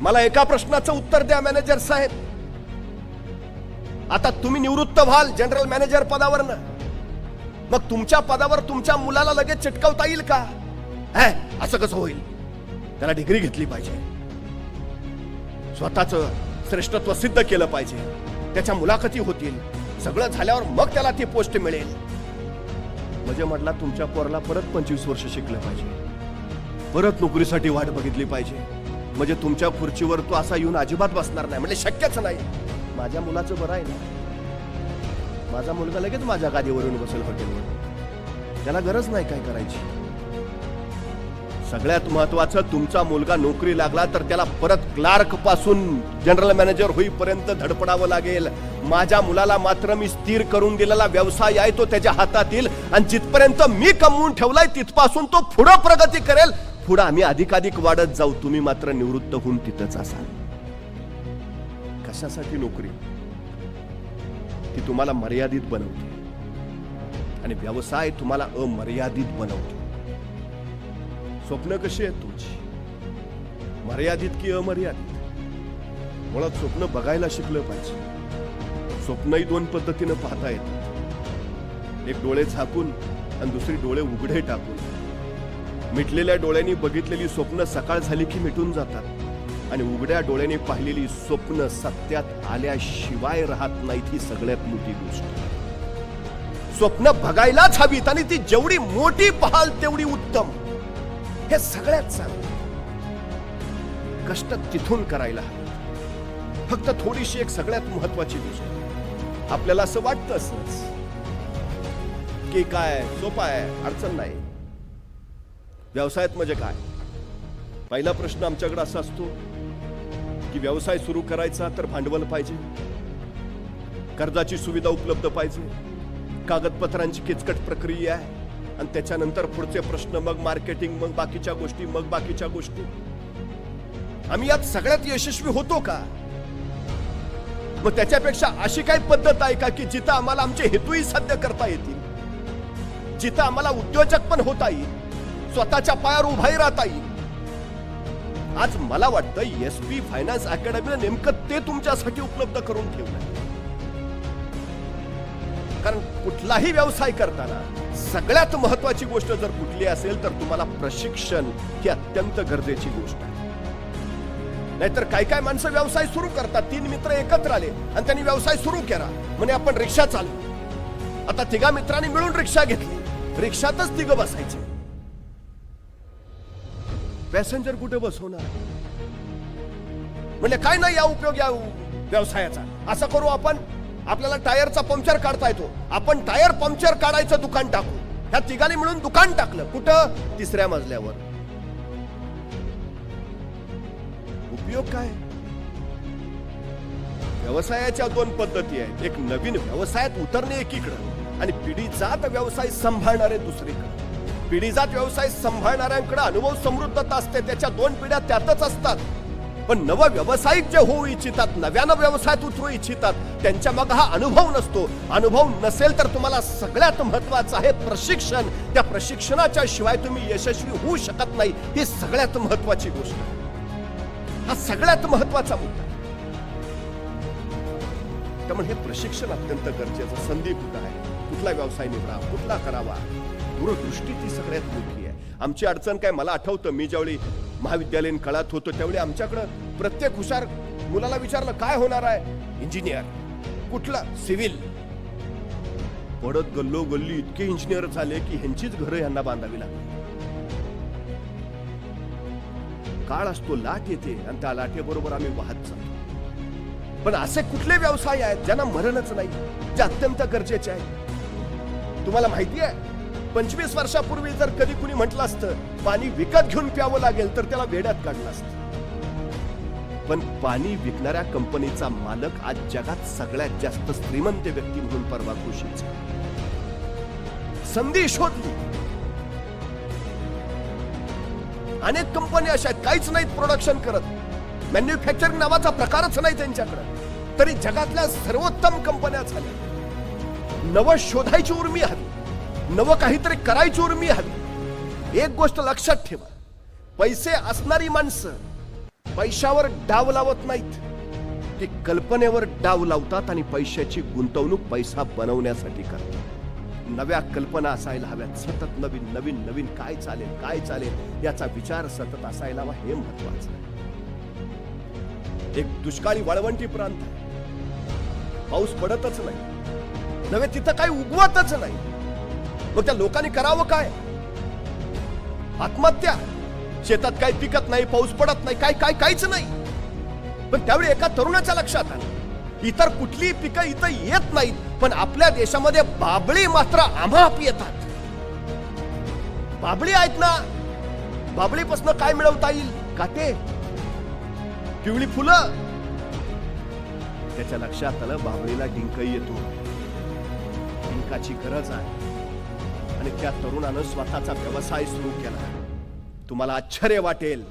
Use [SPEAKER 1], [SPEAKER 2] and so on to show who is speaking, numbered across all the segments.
[SPEAKER 1] मला एका प्रश्नाचं उत्तर द्या मॅनेजर साहेब. आता तुम्ही निवृत्त व्हाल जनरल मॅनेजर पदावर मग तुमच्या पदावर तुमच्या मुलाला लगेच चिटकवता येईल का? असं कसं होईल? त्याला डिग्री घेतली पाहिजे. स्वतःच श्रेष्ठत्व सिद्ध केलं पाहिजे. त्याच्या मुलाखती होतील. सगळं झाल्यावर मग त्याला ती पोस्ट मिळेल. म्हणजे म्हटला तुमच्या पोरला परत पंचवीस वर्ष शिकलं पाहिजे. परत नोकरीसाठी वाट बघितली पाहिजे. म्हणजे तुमच्या खुर्चीवर तो असा येऊन अजिबात बसणार नाही. म्हणजे शक्यच नाही. माझ्या मुलाचं बरं आहे ना. माझा मुलगा लगेच माझ्या गादीवरून बसेल हॉटेलवर. त्याला गरज नाही काय करायची. सगळ्यात महत्वाचं तुमचा मुलगा नोकरी लागला तर त्याला परत क्लार्कपासून जनरल मॅनेजर होईपर्यंत धडपडावं लागेल. माझ्या मुलाला मात्र मी स्थिर करून दिलेला व्यवसाय आहे तो त्याच्या हातात येईल आणि जिथपर्यंत मी कमवून ठेवलाय तिथपासून तो पुढं प्रगती करेल. पुढं आम्ही अधिकाधिक वाढत जाऊ तुम्ही मात्र निवृत्त होऊन तिथंच असाल. कशासाठी नोकरी? ती तुम्हाला मर्यादित बनवते. आणि व्यवसाय तुम्हाला अमर्यादित बनवतो. स्वप्न कशी आहेत तुमची? मर्यादित की अमर्यादित? मुळात स्वप्न बघायला शिकलं पाहिजे. स्वप्नही दोन पद्धतीनं पाहता येतात. एक डोळे झाकून आणि दुसरी डोळे उघडे टाकून. मिटलेल्या डोळ्यांनी बघितलेली स्वप्न सकाळ झाली की मिटून जातात. आणि उघड्या डोळ्याने पाहिलेली स्वप्न सत्यात आल्याशिवाय राहत नाहीत ही सगळ्यात मोठी गोष्ट. स्वप्न बघायलाच हवीत आणि ती जेवढी मोठी पाहाल तेवढी उत्तम. हे सगळ्यात चांगलं कष्ट तिथून करायला हवे. फक्त थोडीशी एक सगळ्यात महत्वाची गोष्ट. आपल्याला असं वाटतं असंच की काय सोपा आहे अडचण नाही. व्यवसायात म्हणजे काय? पहिला प्रश्न आमच्याकडे असा असतो की व्यवसाय सुरू करायचा तर भांडवल पाहिजे. कर्जाची सुविधा उपलब्ध पाहिजे. कागदपत्रांची किचकट प्रक्रिया आहे. आणि त्याच्यानंतर पुढचे प्रश्न मग मार्केटिंग मग बाकीच्या गोष्टी मग बाकीच्या गोष्टी. आम्ही यात सगळ्यात यशस्वी होतो का? मग त्याच्यापेक्षा अशी काही पद्धत आहे का की जिथं आम्हाला आमचे हेतूही साध्य करता येतील? जिथं आम्हाला उद्योजक पण होता येईल? स्वतःच्या पायावर उभाही राहता येईल आज मला वाटतं एस पी फायनान्स अकॅडमीनं नेमकं ते तुमच्यासाठी उपलब्ध करून ठेवलं कारण कुठलाही व्यवसाय करताना सगळ्यात महत्वाची गोष्ट जर कुठली असेल तर तुम्हाला प्रशिक्षण ही अत्यंत गरजेची गोष्ट आहे. नाहीतर काय काय माणसं व्यवसाय सुरू करतात तीन मित्र एकत्र आले आणि त्यांनी व्यवसाय सुरू केला. म्हणे आपण रिक्षा चालू आता तिघा मित्रांनी मिळून रिक्षा घेतली. रिक्षातच तिघ बसायचे. पॅसेंजर कुठे बसवणार? म्हणजे काय नाही या उपयोग या व्यवसायाचा? असं करू आपण? आपल्याला टायरचा पंक्चर काढता येतो. आपण टायर पंक्चर काढायचं दुकान टाकू. ह्या तिघांनी मिळून दुकान टाकलं. कुठं? तिसऱ्या मजल्यावर. उपयोग काय? व्यवसायाच्या दोन पद्धती आहेत. एक नवीन व्यवसायात उतरणे एकीकडं आणि पिढीजात व्यवसाय सांभाळणारे दुसरीकडे. पिढीजात व्यवसाय सांभाळणाऱ्यांकडे अनुभव समृद्धता असते त्याच्या दोन पिढ्या त्यातच असतात. पण नव व्यावसायिक जे होऊ इच्छितात नव्यानं व्यवसायात उतरू इच्छितात त्यांच्या मग हा अनुभव नसतो. अनुभव नसेल तर तुम्हाला सगळ्यात महत्वाचं आहे प्रशिक्षण. त्या प्रशिक्षणाच्या शिवाय तुम्ही यशस्वी होऊ शकत नाही ही सगळ्यात महत्वाची गोष्ट. हा सगळ्यात महत्त्वाचा मुद्दा. त्यामुळे हे प्रशिक्षण अत्यंत गरजेचं संधी कुठं आहे? कुठला व्यवसाय निवडा कुठला करावा? दूरदृष्टी ती सगळ्यात मोठी आहे. आमची अडचण काय मला आठवतं मी ज्यावेळी महाविद्यालयीन काळात होतो त्यावेळी आमच्याकडं प्रत्येक हुशार मुलाला विचारलं काय होणार आहे? इंजिनियर कुठला? सिव्हिल पडत गल्लो गल्ली इतके इंजिनियर झाले की ह्यांचीच घरं यांना बांधावी लागली. काळ असतो लाट येते आणि त्या लाटेबरोबर आम्ही वाहत जातो. पण असे कुठले व्यवसाय आहेत ज्यांना मरणच नाही जे अत्यंत गरजेचे आहे? तुम्हाला माहिती आहे? पंचवीस वर्षापूर्वी जर कधी कुणी म्हटलं असतं पाणी विकत घेऊन प्यावं लागेल तर त्याला वेड्यात काढलं असतं. पण पाणी विकणाऱ्या कंपनीचा मालक आज जगात सगळ्यात जास्त श्रीमंत व्यक्ती म्हणून परवा खुशीच संधी शोधली. अनेक कंपन्या अशा आहेत काहीच नाहीत प्रोडक्शन करत. मॅन्युफॅक्चरिंग नावाचा प्रकारच नाही त्यांच्याकडे. तरी जगातल्या सर्वोत्तम कंपन्या झाल्या. नव शोधायची उर्मी हवी. नवं काहीतरी करायची मी हवी. एक गोष्ट लक्षात ठेवा. पैसे असणारी माणसं पैशावर डाव लावत नाहीत. ते कल्पनेवर डाव लावतात आणि पैशाची गुंतवणूक पैसा बनवण्यासाठी करतात. नव्या कल्पना असायला हव्यात. सतत नवीन नवीन नवीन काय चालेल काय चालेल याचा विचार सतत असायला हवा हे महत्वाचं आहे. एक दुष्काळी वाळवंटी प्रांत आहे. पाऊस पडतच नाही. नव्हे तिथं काही उगवतच नाही. मग त्या लोकांनी करावं काय? आत्महत्या? शेतात काही पिकत नाही पाऊस पडत नाही काय काय काहीच नाही. पण त्यावेळी एका तरुणाच्या लक्षात आलं. इतर कुठलीही पिकं इथं येत नाहीत पण आपल्या देशामध्ये बाबळी मात्र आम्हाप येतात. बाबळी आहेत ना? बाबळीपासून काय मिळवता येईल? काटे? पिवळी फुलं? त्याच्या लक्षात आलं बाबळीला डिंक येतो. डिंकाची गरज आहे. आणि त्या तरुणानं स्वतःचा व्यवसाय सुरू केला. तुम्हाला आश्चर्य वाटेल.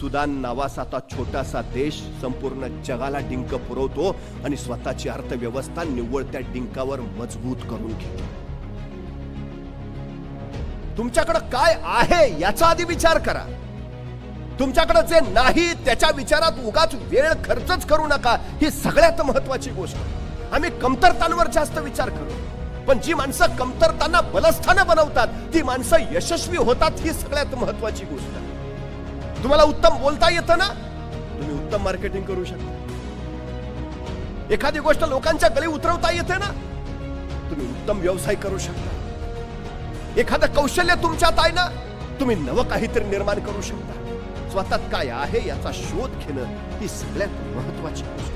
[SPEAKER 1] सुदान नावासाचा छोटासा देश संपूर्ण जगाला डिंक पुरवतो आणि स्वतःची अर्थव्यवस्था निव्वळ त्या डिंकावर मजबूत करून घेतो. तुमच्याकडे काय आहे याचा आधी विचार करा. तुमच्याकडे जे नाही त्याच्या विचारात उगाच वेळ खर्चच करू नका. ही सगळ्यात महत्वाची गोष्ट. आम्ही कमतरतांवर जास्त विचार करू. पण जी माणसं कमतरताना बलस्थानं बनवतात ती माणसं यशस्वी होतात ही सगळ्यात महत्वाची गोष्ट. आहे तुम्हाला उत्तम बोलता येतं ना? तुम्ही उत्तम मार्केटिंग करू शकता. एखादी गोष्ट लोकांच्या गळी उतरवता येते ना? तुम्ही उत्तम व्यवसाय करू शकता. एखादं कौशल्य तुमच्यात आहे ना? तुम्ही नवं काहीतरी निर्माण करू शकता. स्वतःत काय आहे याचा शोध घेणं ही सगळ्यात महत्वाची गोष्ट.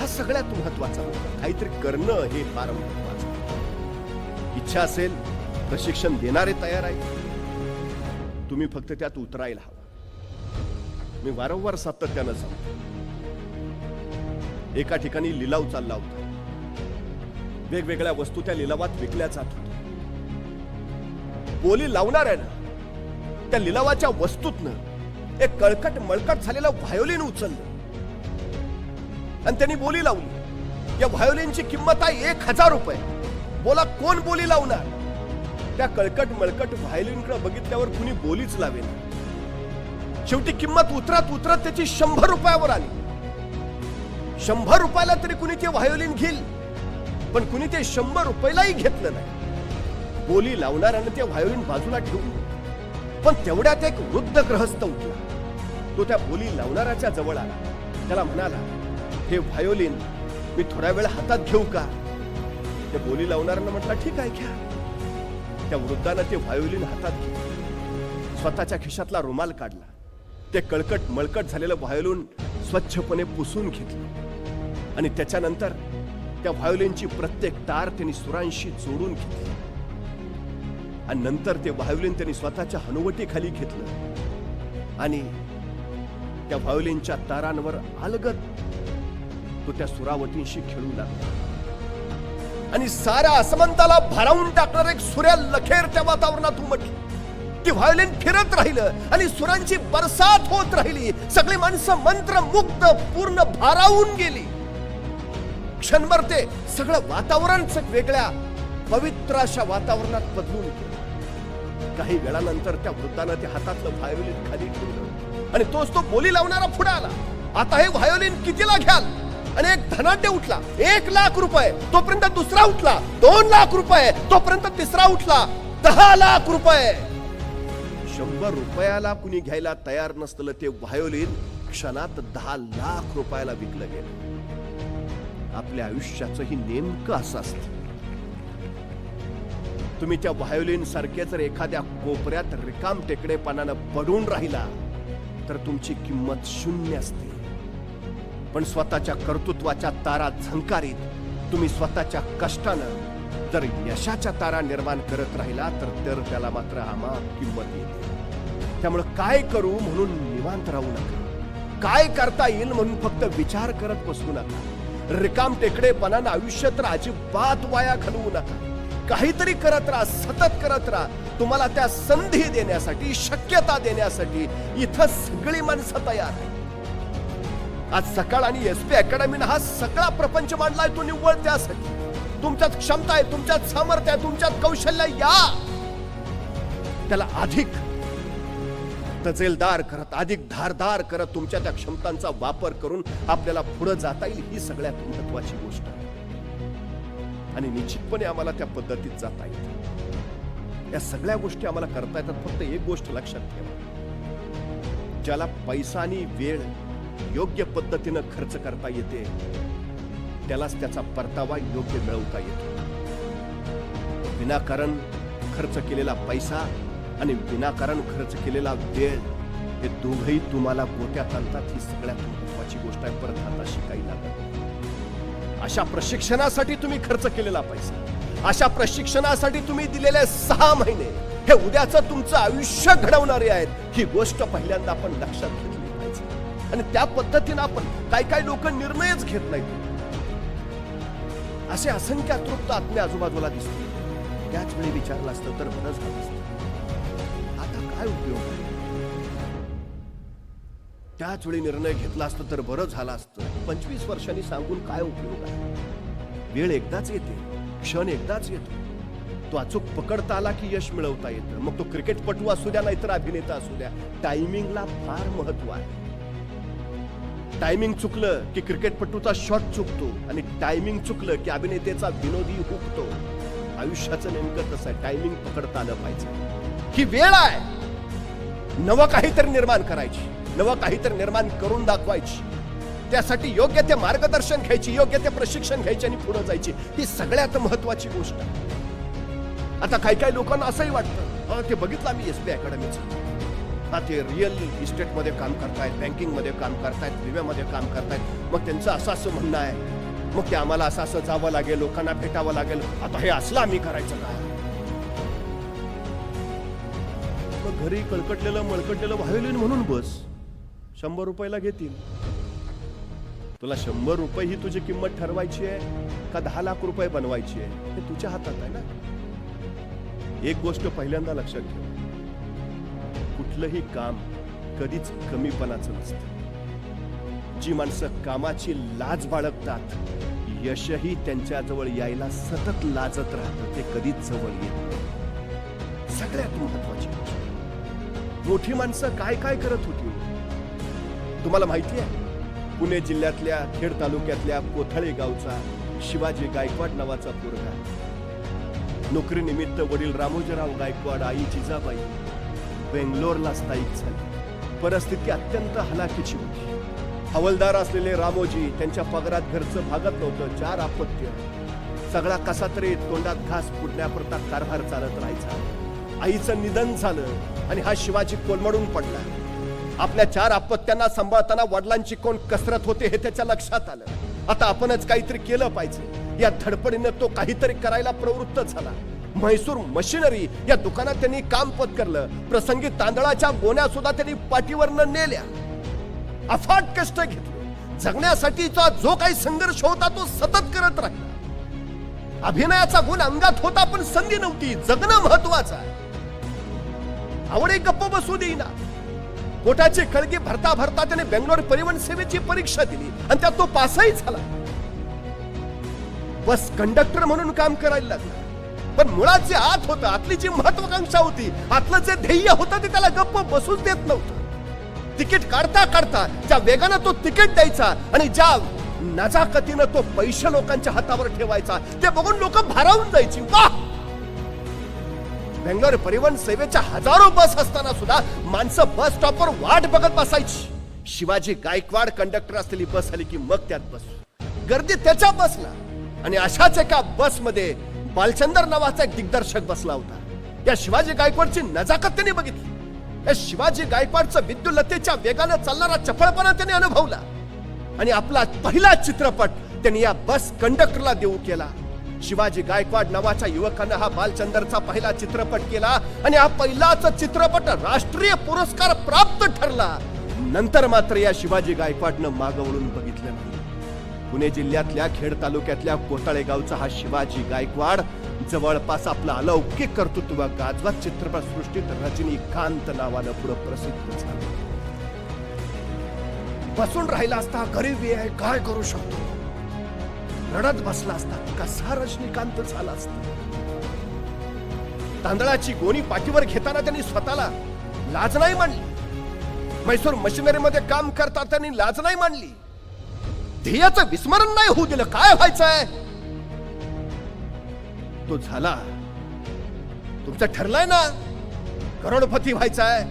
[SPEAKER 1] हा सगळ्यात महत्त्वाचा काहीतरी करणं हे फार महत्वाचं इच्छा असेल प्रशिक्षण देणारे तयार आहेत. तुम्ही फक्त त्यात उतरायला हवं. मी वारंवार सातत्यानं सांगतो. एका ठिकाणी लिलाव चालला होता. वेगवेगळ्या वस्तू त्या लिलावात विकल्या जात होत्या. बोली लावणाऱ्यानं त्या लिलावाच्या वस्तूतनं एक कळकट मळकट झालेलं व्हायोलिन उचललं. आणि त्यांनी बोली लावली. या व्हायोलिनची किंमत आहे एक हजार रुपये. बोला कोण बोली लावणार? त्या कळकट मळकट व्हायलिनकडे बघितल्यावर कुणी बोलीच लावेल शेवटी किंमत उतरत उतरत त्याची शंभर रुपयावर आली. शंभर रुपयाला तरी कुणी ते व्हायोलिन घेईल पण कुणी ते शंभर रुपयालाही घेतलं नाही. बोली लावणाऱ्यानं ते व्हायोलिन बाजूला ठेवून पण तेवढ्यात एक वृद्ध ग्रहस्थ उठला. तो त्या बोली लावणाऱ्याच्या जवळ आला. त्याला म्हणाला हे व्हायोलिन मी थोड्या वेळ हातात घेऊ का? त्या बोली लावणाऱ्यानं म्हटलं ठीक आहे घ्या. त्या वृद्धानं ते व्हायोलिन हातात घेतलं. स्वतःच्या खिशातला रुमाल काढला. ते कळकट मळकट झालेलं व्हायोलिन स्वच्छपणे पुसून घेतलं. आणि त्याच्यानंतर त्या व्हायोलिनची प्रत्येक तार त्यांनी सुरांशी जोडून घेतली. आणि नंतर ते व्हायोलिन त्यांनी स्वतःच्या हनुवटीखाली घेतलं. आणि त्या व्हायोलिनच्या तारांवर अलगत तो त्या सुरावटींशी खेळू लागला. आणि साऱ्या असमंताला भारावून टाकणार एक सूर्या लखेर त्या वातावरणात उमटली ती व्हायोलिन फिरत राहिलं आणि सुरांची बरसात होत राहिली. सगळी माणसं मंत्रमुग्ध पूर्ण भारावून गेली. क्षणभर ते सगळं वातावरण वेगळ्या पवित्र अशा वातावरणात बदलून गेलं. काही वेळानंतर त्या वृद्धानं ते हातातलं व्हायोलिन खाली ठेवलं. आणि तोच तो बोली लावणारा पुढे आला. आता हे व्हायोलिन कितीला घ्याल? आणि एक धनाढ्य उठला. एक लाख रुपये. तोपर्यंत दुसरा उठला. दोन लाख रुपये. तोपर्यंत तिसरा उठला. दहा लाख रुपये. शंभर रुपयाला कुणी घ्यायला तयार नसलं ते व्हायोलिन क्षणात दहा लाख रुपयाला विकलं गेलं. आपल्या आयुष्याचंही नेमकं असं असतं. तुम्ही त्या व्हायोलिन सारखे जर एखाद्या कोपऱ्यात रिकाम टेकडेपणानं पडून राहिला तर तुमची किंमत शून्य असते. पण स्वतःच्या कर्तृत्वाच्या तारा झंकारीत. तुम्ही स्वतःच्या कष्टानं जर यशाच्या तारा निर्माण करत राहिला तर तर त्याला मात्र आम्हा किंमत येते त्यामुळं काय करू म्हणून निवांत राहू नका. काय करता येईल म्हणून फक्त विचार करत बसू नका. रिकाम टेकडेपणानं आयुष्य तर अजिबात वाया घालवू नका. काहीतरी करत राहा सतत करत राहा. तुम्हाला त्या संधी देण्यासाठी शक्यता देण्यासाठी इथं सगळी माणसं तयार आहे आज सकाळ आणि एस पी अकॅडमीनं हा सगळा प्रपंच मांडलाय तो निव्वळ त्यासाठी. तुमच्यात क्षमता आहे तुमच्यात सामर्थ्य आहे तुमच्यात कौशल्य या! त्याला अधिक तजेलदार करत अधिक धारदार करत तुमच्या त्या क्षमतांचा वापर करून आपल्याला पुढे जाता येईल ही सगळ्यात महत्वाची गोष्ट आहे. आणि निश्चितपणे आम्हाला त्या पद्धतीत जाता येईल. या सगळ्या गोष्टी आम्हाला करता येतात फक्त एक गोष्ट लक्षात ठेवा. ज्याला पैसा आणि वेळ योग्य पद्धतीनं खर्च करता येते. त्यालाच त्याचा परतावा योग्य मिळवता येतो. विनाकारण खर्च केलेला पैसा आणि विनाकारण खर्च केलेला वेळ हे दोघही तुम्हाला गोट्यात आणतात ही सगळ्यात महत्वाची गोष्ट आहे. परत आता शिकायला लागत अशा प्रशिक्षणासाठी तुम्ही खर्च केलेला पैसा. अशा प्रशिक्षणासाठी तुम्ही दिलेले सहा महिने. हे उद्याच तुमचं आयुष्य घडवणारे आहेत. ही गोष्ट पहिल्यांदा आपण लक्षात घेऊ आणि त्या पद्धतीनं आपण काय काय लोक निर्णयच घेत नाहीत. असे असंख्य अतृप्त आत्मे आजूबाजूला दिसते त्याच वेळी विचारलं असतं तर बरंच झालं आता काय उपयोग? आहे त्याच वेळी निर्णय घेतला असतं तर बरं झालं असतं. पंचवीस वर्षांनी सांगून काय उपयोग आहे? वेळ एकदाच येते क्षण एकदाच येतो. तो अचूक पकडता आला की यश मिळवता येतं. मग तो क्रिकेटपटू असू द्या नाहीतर अभिनेता असू द्या. टायमिंगला फार महत्त्व आहे. टायमिंग चुकलं की क्रिकेटपटूचा शॉट चुकतो आणि टायमिंग चुकलं की अभिनेतेचा विनोदी हुकतो. आयुष्याचं नेमकं तसं आहे टायमिंग पकडता आलं पाहिजे. ही वेळ आहे. नवं काहीतरी निर्माण करायची. नवं काहीतरी निर्माण करून दाखवायची. त्यासाठी योग्य ते मार्गदर्शन घ्यायची योग्य ते प्रशिक्षण घ्यायचे आणि पुढे जायची. ही सगळ्यात महत्वाची गोष्ट आहे. आता काही काही लोकांना असंही वाटतं. ते बघितलं आम्ही एस बी अकॅडमीचं आता ते रिअल इस्टेटमध्ये काम करतायत बँकिंगमध्ये काम करतायत विम्यामध्ये काम करतायत. मग त्यांचं असं असं म्हणणं आहे. मग ते आम्हाला असं असं जावं लागेल लोकांना भेटावं लागेल. आता हे असलं आम्ही करायचं काय? मग घरी कळकटलेलं मळकटलेलं व्हायोलिन म्हणून बस. शंभर रुपयाला घेतील. तुला शंभर रुपये ही तुझी किंमत ठरवायची आहे का दहा लाख रुपये बनवायची आहे? हे तुझ्या हातात आहे ना? एक गोष्ट पहिल्यांदा लक्षात ठेव. कुठलंही काम कधीच कमीपणाचं नसतं. जी माणसं कामाची लाज बाळगतात यशही त्यांच्याजवळ यायला सतत लाजत राहतं ते कधीच जवळ येत सगळ्यात महत्वाची गोष्ट. मोठी माणसं काय काय करत होती हो? तुम्हाला माहिती आहे? पुणे जिल्ह्यातल्या खेड तालुक्यातल्या कोथळे गावचा शिवाजी गायकवाड नावाचा पोरगा. नोकरीनिमित्त वडील रामोजीराव गायकवाड आई जिजाबाई बेंगलोरला स्थायिक झाले. परिस्थिती अत्यंत हलाखीची होती. हवलदार असलेले रामोजी त्यांच्या पगारात घरचं भागत नव्हतं चार अपत्य सगळा कसा तरी तोंडात घास फुटण्यापुरता कारभार चालत राहायचा. आईचं निधन झालं आणि हा शिवाजी कोलमडून पडला. आपल्या चार आपत्त्यांना सांभाळताना वडिलांची कोण कसरत होते हे त्याच्या लक्षात आलं. आता आपणच काहीतरी केलं पाहिजे. या धडपडीनं तो काहीतरी करायला प्रवृत्त झाला. म्हैसूर मशिनरी या दुकानात त्यांनी काम पत्करलं प्रसंगी तांदळाच्या गोण्या सुद्धा त्यांनी पाठीवरनं नेल्या. अफाट कष्ट घेतले. जगण्यासाठीचा जो काही संघर्ष होता तो सतत करत राहिला. अभिनयाचा गुण अंगात होता पण संधी नव्हती. जगणं महत्वाचं आहे. आवडे गप्प बसू देईना. पोटाची खळगी भरता भरता त्याने बेंगलोर परिवहन सेवेची परीक्षा दिली आणि त्यात तो पासही झाला. बस कंडक्टर म्हणून काम करायला लागला. पण मुळात जे आत होतं. आतली जी महत्वाकांक्षा होती आतलं जे ध्येय होतं ते त्याला गप्प बसूच देत नव्हतं. तिकीट काढता काढता ज्या वेगानं तो तिकीट द्यायचा आणि ज्या नजाकतीनं तो पैसे लोकांच्या हातावर ठेवायचा ते बघून लोक भारावून जायची. वा! बेंगलोर परिवहन सेवेच्या हजारो बस असताना सुद्धा माणसं बस स्टॉपवर वाट बघत बसायची. शिवाजी गायकवाड कंडक्टर असलेली बस आली की मग त्यात बस. गर्दी त्याच्या बसला आणि अशाच एका बसमध्ये बालचंदर नावाचा एक दिग्दर्शक बसला होता. या शिवाजी गायकवाडची नजाकत त्याने बघितली. या शिवाजी गायकवाडचं विद्युलतेच्या वेगानं चालणारा चपळपणा त्याने अनुभवला. आणि आपला पहिला चित्रपट त्यांनी या बस कंडक्टरला देऊ केला. शिवाजी गायकवाड नावाच्या युवकानं हा बालचंदरचा पहिला चित्रपट केला आणि हा पहिलाच चित्रपट राष्ट्रीय पुरस्कार प्राप्त ठरला. नंतर मात्र या शिवाजी गायकवाडनं मागवळून बघितलं. पुणे जिल्ह्यातल्या खेड तालुक्यातल्या कोटाळे गावचा हा शिवाजी गायकवाड जवळपास आपला अलौकिक कर्तृत्व गाजवत चित्रपटसृष्टीत रजनीकांत नावानं पुढे प्रसिद्ध झालं. बसून राहिला असता गरीब आहे काय करू शकतो? रडत बसला असता कसा रजनीकांत झाला असता? तांदळाची गोणी पाठीवर घेताना त्यांनी स्वतःला लाज नाही मांडली मैसूर मशिनरीमध्ये काम करता त्यांनी लाज नाही मांडली ध्येयाचं विस्मरण नाही होऊ दिलं. काय व्हायचंय? तो झाला. तुमचं ठरलाय ना? करोडपती व्हायचाय.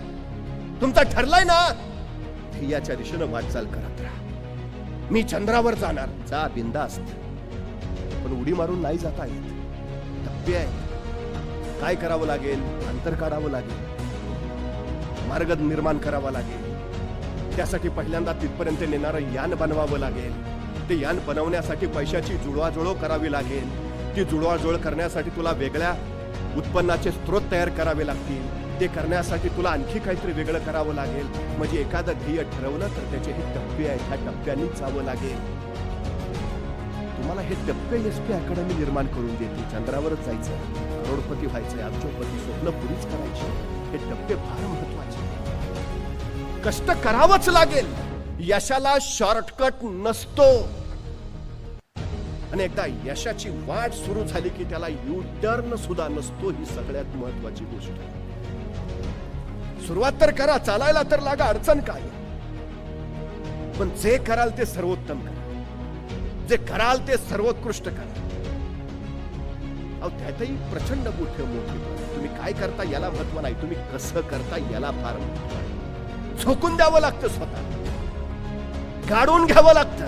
[SPEAKER 1] तुमचा ठरलाय ना? ध्येयाच्या दिशेनं वाटचाल करत राहा. मी चंद्रावर जाणार. जा बिंदास्त पण उडी मारून नाही जाता येत. टप्पे आहेत. काय करावं लागेल? अंतर काढावं लागेल. मार्ग निर्माण करावा लागेल. त्यासाठी पहिल्यांदा तिथपर्यंत नेणारं यान बनवावं लागेल. ते यान बनवण्यासाठी पैशाची जुळवाजुळव करावी लागेल. ती जुळवाजुळव करण्यासाठी तुला वेगळ्या उत्पन्नाचे स्रोत तयार करावे लागतील. ते करण्यासाठी तुला आणखी काहीतरी वेगळं करावं लागेल. म्हणजे एखादं ध्येय ठरवलं तर त्याचे हे टप्पे आहेत. ह्या टप्प्यांनीच जावं लागेल. तुम्हाला हे टप्पे एस पी अकॅडमी निर्माण करून देते चंद्रावरच जायचं. करोडपती व्हायचंय. अब्जोपती स्वप्न पुरीच करायची. हे टप्पे फार महत्त्वाचे. कष्ट करावंच लागेल. यशाला शॉर्टकट नसतो. आणि एकदा यशाची वाट सुरू झाली की त्याला यू टर्न सुद्धा नसतो ही सगळ्यात महत्वाची गोष्ट. सुरुवात तर करा चालायला तर लागा अडचण काय? पण जे कराल ते सर्वोत्तम करा. जे कराल ते सर्वोत्कृष्ट करा. अहो त्यातही प्रचंड मोठे मोठे. तुम्ही काय करता याला महत्त्व नाही. तुम्ही कसं करता याला फार महत्त्व आहे झोकून द्यावं लागतं स्वतः. गाडून घ्यावं लागतं.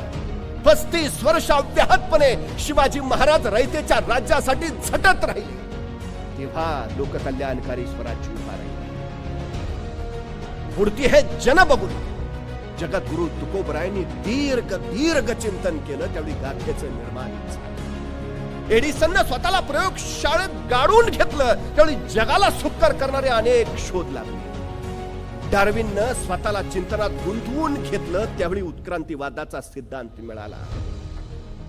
[SPEAKER 1] पस्तीस वर्ष अव्याहतपणे शिवाजी महाराज रयतेच्या राज्यासाठी झटत राहिले. तेव्हा लोककल्याणकारी स्वराज्य उभा पुढती हे जन बघून जगद्गुरु तुकोबरायांनी दीर्घ दीर्घ चिंतन केलं त्यावेळी गाथेचं निर्माण झालं. एडिसननं स्वतःला प्रयोगशाळेत गाडून घेतलं त्यावेळी जगाला सुकर करणारे अनेक शोध लागले. डार्विननं स्वतःला चिंतनात गुंतवून घेतलं त्यावेळी उत्क्रांतीवादाचा सिद्धांत मिळाला.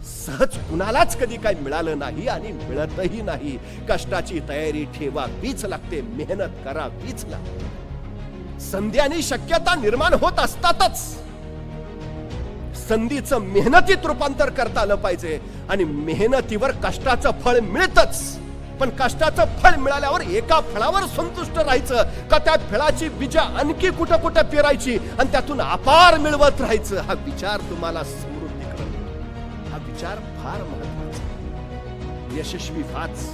[SPEAKER 1] सहज कुणालाच कधी काही मिळालं नाही आणि मिळतही नाही. कष्टाची तयारी ठेवावीच लागते मेहनत करावीच लागते. संधी आणि शक्यता निर्माण होत असतातच. संधीचं मेहनतीत रूपांतर करता आलं पाहिजे आणि मेहनतीवर कष्टाचं फळ मिळतच. पण कष्टाचं फळ मिळाल्यावर एका फळावर संतुष्ट राहायचं. का त्या फळाची बीजा आणखी कुठं कुठं पेरायची? आणि त्यातून अपार मिळवत राहायचं. हा विचार तुम्हाला समृद्धी करतो हा विचार फार महत्त्वाचा यशस्वी व्हाच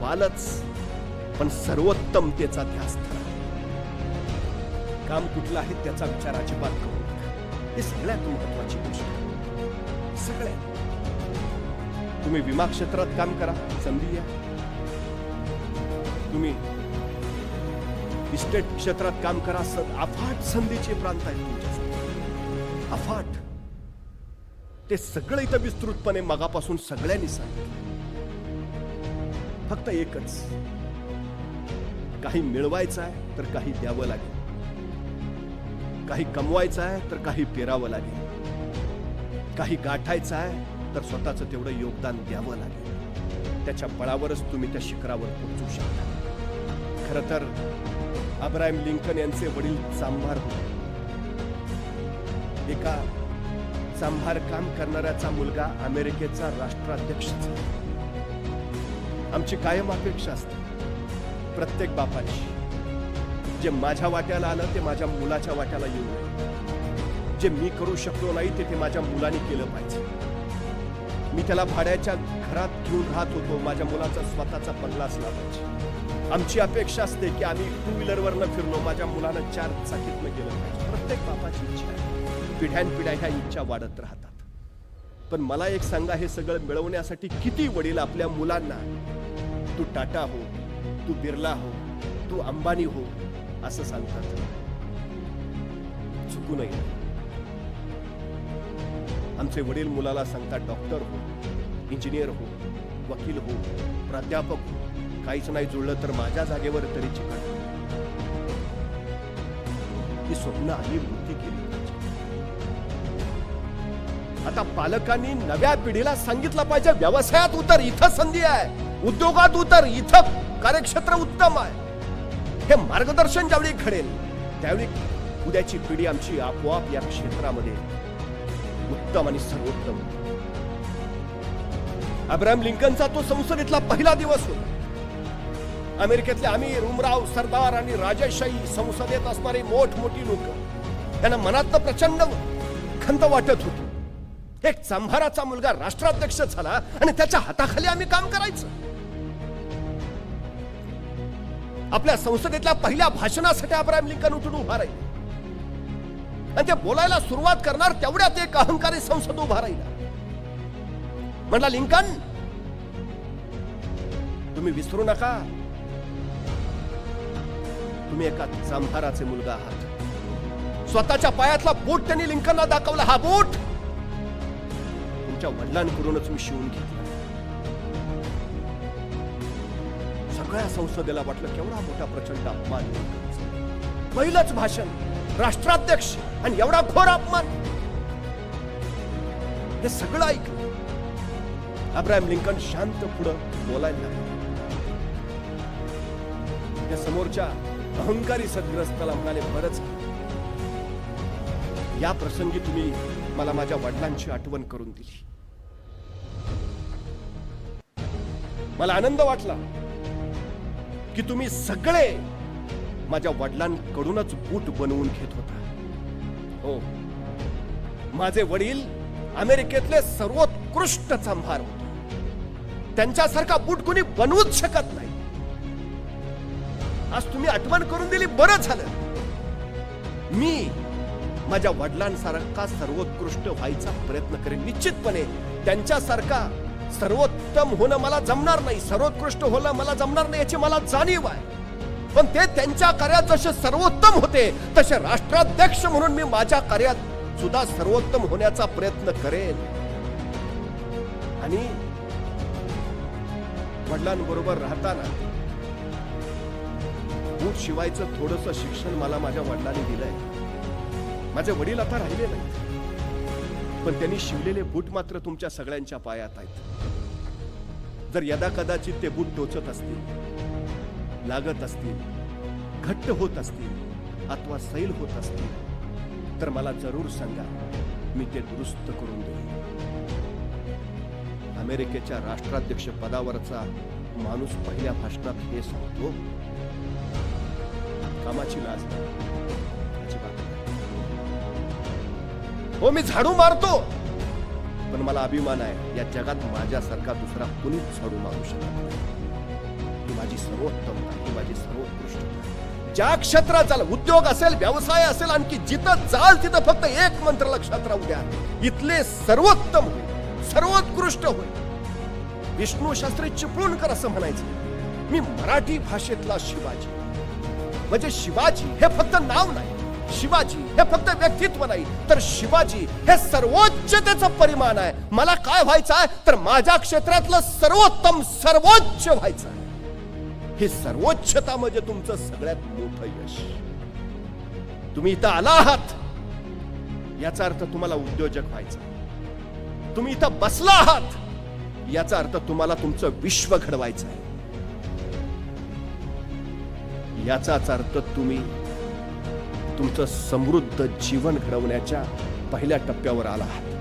[SPEAKER 1] वालच पण सर्वोत्तमतेचा ध्यास धरा. काम कुठलं आहे त्याचा विचार अजिबात करू नका. हे सगळ्यात महत्वाची गोष्ट सगळ्यात. तुम्ही विमा क्षेत्रात काम करा संधी या तुम्ही. इस्टेट क्षेत्रात काम करा सद अफाट संधीचे प्रांत आहेत तुमच्यासाठी. अफाट. ते सगळं इथं विस्तृतपणे मगापासून सगळ्यांनी सांगितलं. फक्त एकच. काही मिळवायचं आहे तर काही द्यावं लागेल. काही कमवायचं आहे तर काही पेरावं लागेल. काही गाठायचं आहे तर स्वतःचं तेवढं योगदान द्यावं लागेल. त्याच्या बळावरच तुम्ही त्या शिखरावर पोहोचू शकता. खर तर अब्राहिम लिंकन यांचे वडील चांभार होते. एका चांभार काम करणाऱ्याचा मुलगा अमेरिकेचा राष्ट्राध्यक्ष आमची कायम अपेक्षा असते प्रत्येक बापाची जे माझ्या वाट्याला आलं ते माझ्या मुलाच्या वाट्याला येऊ नये. जे मी करू शकलो नाही ते ते माझ्या मुलाने केलं पाहिजे. मी त्याला भाड्याच्या घरात घेऊन राहत होतो माझ्या मुलाचा स्वतःचा बंगला असला पाहिजे आमची अपेक्षा असते की आम्ही टू व्हीलरवरनं फिरलो. माझ्या मुलानं चार चाकीतनं गेलं पाहिजे. प्रत्येक बापाची इच्छा आहे. पिढ्यानपिढ्या ह्या इच्छा वाढत राहतात. पण मला एक सांगा हे सगळं मिळवण्यासाठी किती वडील आपल्या मुलांना तू टाटा हो तू बिर्ला हो तू अंबानी हो असं सांगतात. चुकू नये. आमचे वडील मुलाला सांगतात डॉक्टर हो इंजिनियर हो वकील हो प्राध्यापक हो काहीच नाही जुळलं तर माझ्या जागेवर तरी चिकट ही स्वप्न आम्ही मोठी केली पाहिजे. आता पालकांनी नव्या पिढीला सांगितलं पाहिजे व्यवसायात उतर इथं संधी आहे. उद्योगात उतर इथं कार्यक्षेत्र उत्तम आहे. हे मार्गदर्शन ज्यावेळी घडेल त्यावेळी उद्याची पिढी आमची आपोआप या क्षेत्रामध्ये उत्तम आणि सर्वोत्तम अब्राहम लिंकनचा तो संसदेतला पहिला दिवस होता. अमेरिकेतले अमीर उमराव सरदार आणि राजाशाही संसदेत असणारी मोठमोठी लोक. त्यांना मनात प्रचंड खंत वाटत होती. एक चांभाराचा मुलगा राष्ट्राध्यक्ष झाला आणि त्याच्या हाताखाली आम्ही काम करायचं. आपल्या संसदेतल्या पहिल्या भाषणासाठी अब्राहम लिंकन उठून उभा राहील. आणि ते बोलायला सुरुवात करणार तेवढ्यात एक अहंकारी संसद उभा राहिला. म्हणला लिंकन तुम्ही विसरू नका. तुम्ही एका चांभाराचे मुलगा आहात. स्वतःच्या पायातला बोट त्यांनी लिंकनला दाखवला. हा बोट तुमच्या वडिलांकडूनच मी शिवून घेतला. सगळ्या संसदेला वाटलं केवढा मोठा प्रचंड अपमान. पहिलंच भाषण राष्ट्राध्यक्ष आणि एवढा घोर अपमान. हे सगळं ऐकलं. अब्राहम लिंकन शांत पुढं बोलायला लागला. समोरच्या अहंकारी सद्ग्रस्ताला म्हणाले बरंच या प्रसंगी तुम्ही मला माझ्या वडिलांची आठवण करून दिली. मला आनंद वाटला की तुम्ही सगळे माझ्या वडिलांकडूनच बूट बनवून घेत होता. हो माझे वडील अमेरिकेतले सर्वोत्कृष्ट चांभार होते. त्यांच्यासारखा बूट कोणी बनवूच शकत नाही. आज तुम्ही आठवण करून दिली बरं झालं. मी माझ्या वडिलांसारखा सर्वोत्कृष्ट व्हायचा प्रयत्न करेन निश्चितपणे. त्यांच्यासारखा सर्वोत्तम होणं मला जमणार नाही सर्वोत्कृष्ट होणं मला जमणार नाही याची मला जाणीव आहे. पण ते त्यांच्या कार्यात जसे सर्वोत्तम होते तसे राष्ट्राध्यक्ष म्हणून मी माझ्या कार्यात सुद्धा सर्वोत्तम होण्याचा प्रयत्न करेन. आणि वडिलांबरोबर राहताना बूट शिवायचं थोडस शिक्षण मला माझ्या वडिलांनी दिलंय. माझे वडील आता राहिले नाहीत. पण त्यांनी शिवलेले बूट मात्र तुमच्या सगळ्यांच्या पायात आहेत. जर यदा कदाचित ते बूट टोचत असतील लागत असतील घट्ट होत असतील अथवा सैल होत असतील तर मला जरूर सांगा मी ते दुरुस्त करून देईन. अमेरिकेच्या राष्ट्राध्यक्ष पदावरचा माणूस पहिल्या भाषणात हे सांगतो कामाची लाज अजिबात हो मी झाडू मारतो. पण मला अभिमान आहे या जगात माझ्यासारखा दुसरा कुणीच झाडू मारू शकत नाही. ही माझी सर्वोत्तम ही माझी सर्वोत्कृष्ट ज्या क्षेत्रात चाल उद्योग असेल व्यवसाय असेल आणखी जिथं चाल तिथं फक्त एक मंत्र लक्षात राहू द्या. इथले सर्वोत्तम होईल सर्वोत्कृष्ट होईल. विष्णू शास्त्री चिपळूणकर असं म्हणायचं. मी मराठी भाषेतला शिवाजी. म्हणजे शिवाजी हे फक्त नाव नाही. शिवाजी हे फक्त व्यक्तित्व नाही. तर शिवाजी हे सर्वोच्चतेचं परिमाण आहे. मला काय व्हायचं आहे? तर माझ्या क्षेत्रातलं सर्वोत्तम सर्वोच्च व्हायचं आहे. हे सर्वोच्चता म्हणजे तुमचं सगळ्यात मोठं यश. तुम्ही इथं आला आहात. याचा अर्थ तुम्हाला उद्योजक व्हायचं तुम्ही इथं बसला आहात. याचा अर्थ तुम्हाला तुमचं विश्व घडवायचं आहे. याचाच अर्थ तुम्ही. तुमचं समृद्ध जीवन घडवण्याच्या पहिल्या टप्प्यावर आला आहात.